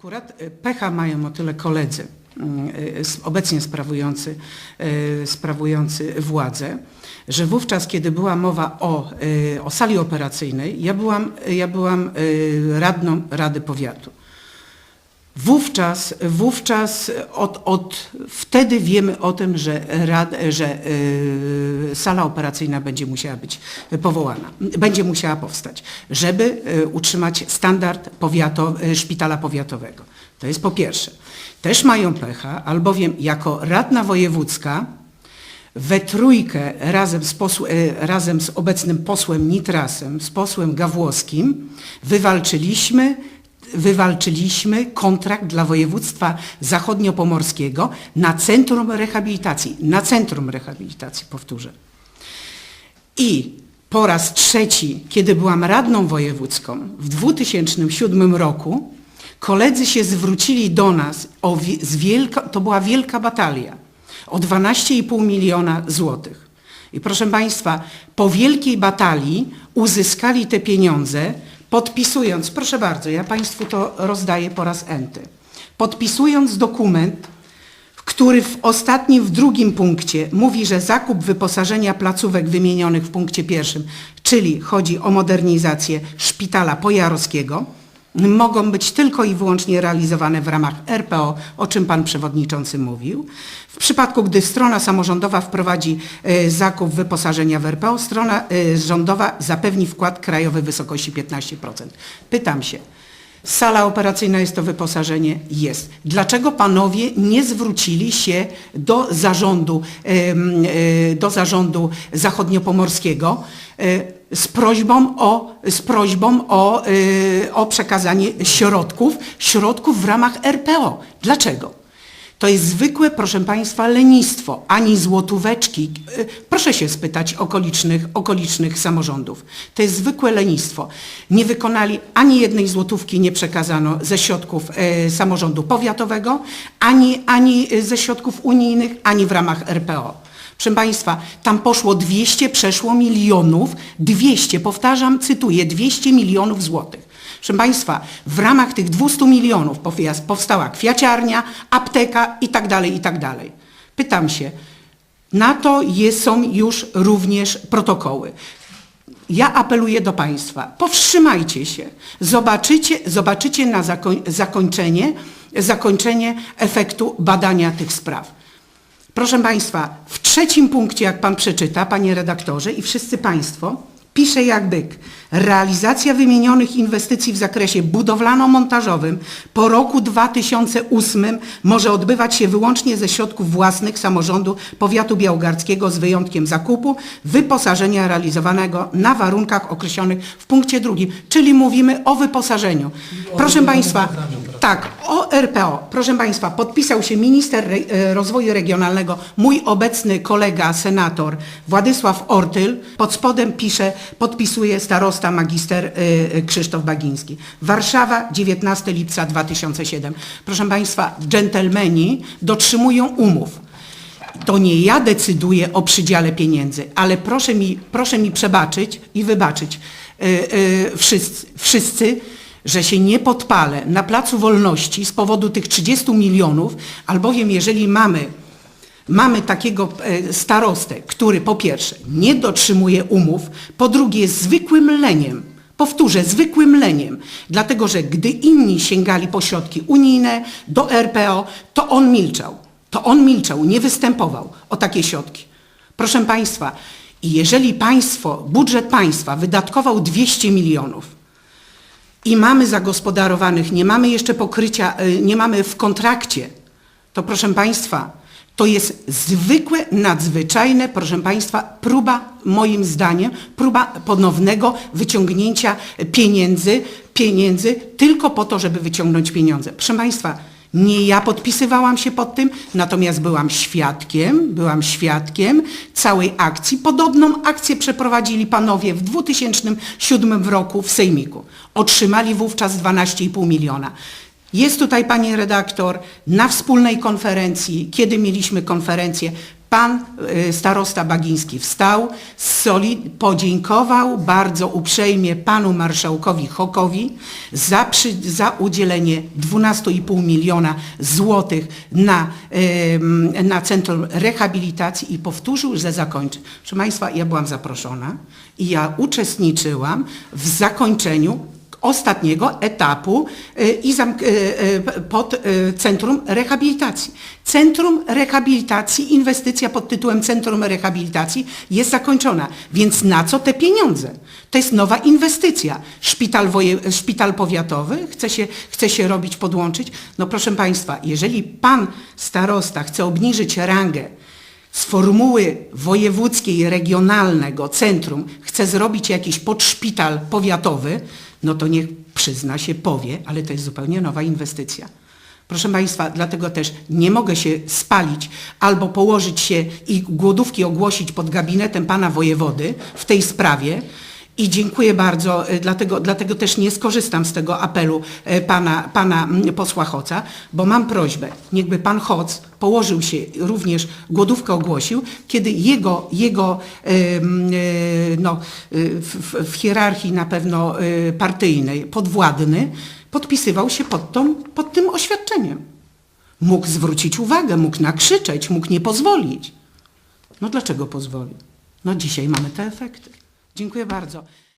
Akurat y, pecha mają o tyle koledzy y, y, obecnie sprawujący, y, sprawujący władzę, że wówczas, kiedy była mowa o, o sali operacyjnej, ja byłam, ja byłam radną Rady Powiatu. Wówczas, wówczas od, od wtedy wiemy o tym, że, rad, że y, sala operacyjna będzie musiała być powołana, będzie musiała powstać, żeby y, utrzymać standard powiato, y, szpitala powiatowego. To jest po pierwsze. Też mają pecha, albowiem jako radna wojewódzka we trójkę razem z, posł, y, razem z obecnym posłem Nitrasem, z posłem Gawłowskim wywalczyliśmy wywalczyliśmy kontrakt dla województwa zachodniopomorskiego na centrum rehabilitacji, na centrum rehabilitacji, powtórzę. I po raz trzeci, kiedy byłam radną wojewódzką w 2007 roku, koledzy się zwrócili do nas, o, z wielka, to była wielka batalia, o 12,5 miliona złotych. I proszę Państwa, po wielkiej batalii uzyskali te pieniądze, podpisując, proszę bardzo, ja Państwu to rozdaję po raz enty, podpisując dokument, który w ostatnim, w drugim punkcie mówi, że zakup wyposażenia placówek wymienionych w punkcie pierwszym, czyli chodzi o modernizację szpitala pojarowskiego, mogą być tylko i wyłącznie realizowane w ramach RPO, o czym pan przewodniczący mówił. W przypadku, gdy strona samorządowa wprowadzi e, zakup wyposażenia w RPO, strona e, rządowa zapewni wkład krajowy w wysokości 15%. Pytam się, Sala operacyjna jest to wyposażenie? Jest. Dlaczego panowie nie zwrócili się do zarządu, e, do zarządu zachodniopomorskiego z prośbą o, z prośbą o, e, o przekazanie środków, środków w ramach RPO? Dlaczego? To jest zwykłe, proszę Państwa, lenistwo, ani złotóweczki. E, Proszę się spytać okolicznych, okolicznych samorządów. To jest zwykłe lenistwo. Nie wykonali ani jednej złotówki, nie przekazano ze środków e, samorządu powiatowego, ani, ani ze środków unijnych, ani w ramach RPO. Proszę Państwa, tam poszło 200, przeszło milionów, 200, powtarzam, cytuję, 200 milionów złotych. Proszę Państwa, w ramach tych 200 milionów powstała kwiaciarnia, apteka i tak dalej, i tak. Pytam się, na to jest, są już również protokoły. Ja apeluję do Państwa, powstrzymajcie się, zobaczycie, zobaczycie na zakoń, zakończenie, zakończenie efektu badania tych spraw. Proszę Państwa, w trzecim punkcie, jak Pan przeczyta, Panie redaktorze i wszyscy Państwo, pisze jak byk. Realizacja wymienionych inwestycji w zakresie budowlano-montażowym po roku 2008 może odbywać się wyłącznie ze środków własnych samorządu powiatu białogardzkiego z wyjątkiem zakupu wyposażenia realizowanego na warunkach określonych w punkcie drugim, czyli mówimy o wyposażeniu. Proszę Państwa, tak, o RPO. Proszę Państwa, podpisał się minister e, rozwoju regionalnego, mój obecny kolega, senator Władysław Ortyl. Pod spodem pisze, podpisuje starosta magister e, e, Krzysztof Bagiński. Warszawa, 19 lipca 2007. Proszę Państwa, dżentelmeni dotrzymują umów. To nie ja decyduję o przydziale pieniędzy, ale proszę mi, proszę mi przebaczyć i wybaczyć yy, yy, wszyscy, wszyscy, że się nie podpalę na Placu Wolności z powodu tych 30 milionów, albowiem jeżeli mamy, mamy takiego e, starostę, który po pierwsze nie dotrzymuje umów, po drugie jest zwykłym leniem, Powtórzę, zwykłym leniem, dlatego że gdy inni sięgali po środki unijne do RPO, to on milczał. To on milczał, nie występował o takie środki. Proszę Państwa, jeżeli państwo, budżet państwa wydatkował 200 milionów i mamy zagospodarowanych, nie mamy jeszcze pokrycia, y, nie mamy w kontrakcie, to proszę Państwa, to jest zwykłe, nadzwyczajne, proszę Państwa, próba, moim zdaniem, próba ponownego wyciągnięcia pieniędzy, pieniędzy tylko po to, żeby wyciągnąć pieniądze. Proszę Państwa, nie ja podpisywałam się pod tym, natomiast byłam świadkiem, byłam świadkiem całej akcji. Podobną akcję przeprowadzili panowie w 2007 roku w Sejmiku. Otrzymali wówczas 12,5 miliona. Jest tutaj pani redaktor na wspólnej konferencji, kiedy mieliśmy konferencję, Pan y, starosta Bagiński wstał, podziękował bardzo uprzejmie panu marszałkowi Hokowi za, przy, za udzielenie 12,5 miliona złotych na, na Centrum Rehabilitacji i powtórzył, że zakończy. Proszę Państwa, ja byłam zaproszona i ja uczestniczyłam w zakończeniu ostatniego etapu y, i y, y, pod Centrum Rehabilitacji. Centrum Rehabilitacji, inwestycja pod tytułem Centrum Rehabilitacji jest zakończona. Więc na co te pieniądze? To jest nowa inwestycja. Szpital, woje, szpital powiatowy chce się, chce się robić, podłączyć. No proszę Państwa, jeżeli Pan starosta chce obniżyć rangę z formuły wojewódzkiej, regionalnego centrum chce zrobić jakiś podszpital powiatowy, no to niech przyzna się, powie, ale to jest zupełnie nowa inwestycja. Proszę Państwa, dlatego też nie mogę się spalić albo położyć się i głodówki ogłosić pod gabinetem pana wojewody w tej sprawie. I dziękuję bardzo, y, dlatego, dlatego też nie skorzystam z tego apelu y, pana, pana mm, posła Hoca, bo mam prośbę, niechby pan Hoc położył się, również głodówkę ogłosił, kiedy jego, jego y, no, y, w, w- hierarchii na pewno partyjnej, podwładny, podpisywał się pod, tą, pod tym oświadczeniem. Mógł zwrócić uwagę, mógł nakrzyczeć, mógł nie pozwolić. No dlaczego pozwolił? No dzisiaj mamy te efekty. Dziękuję bardzo.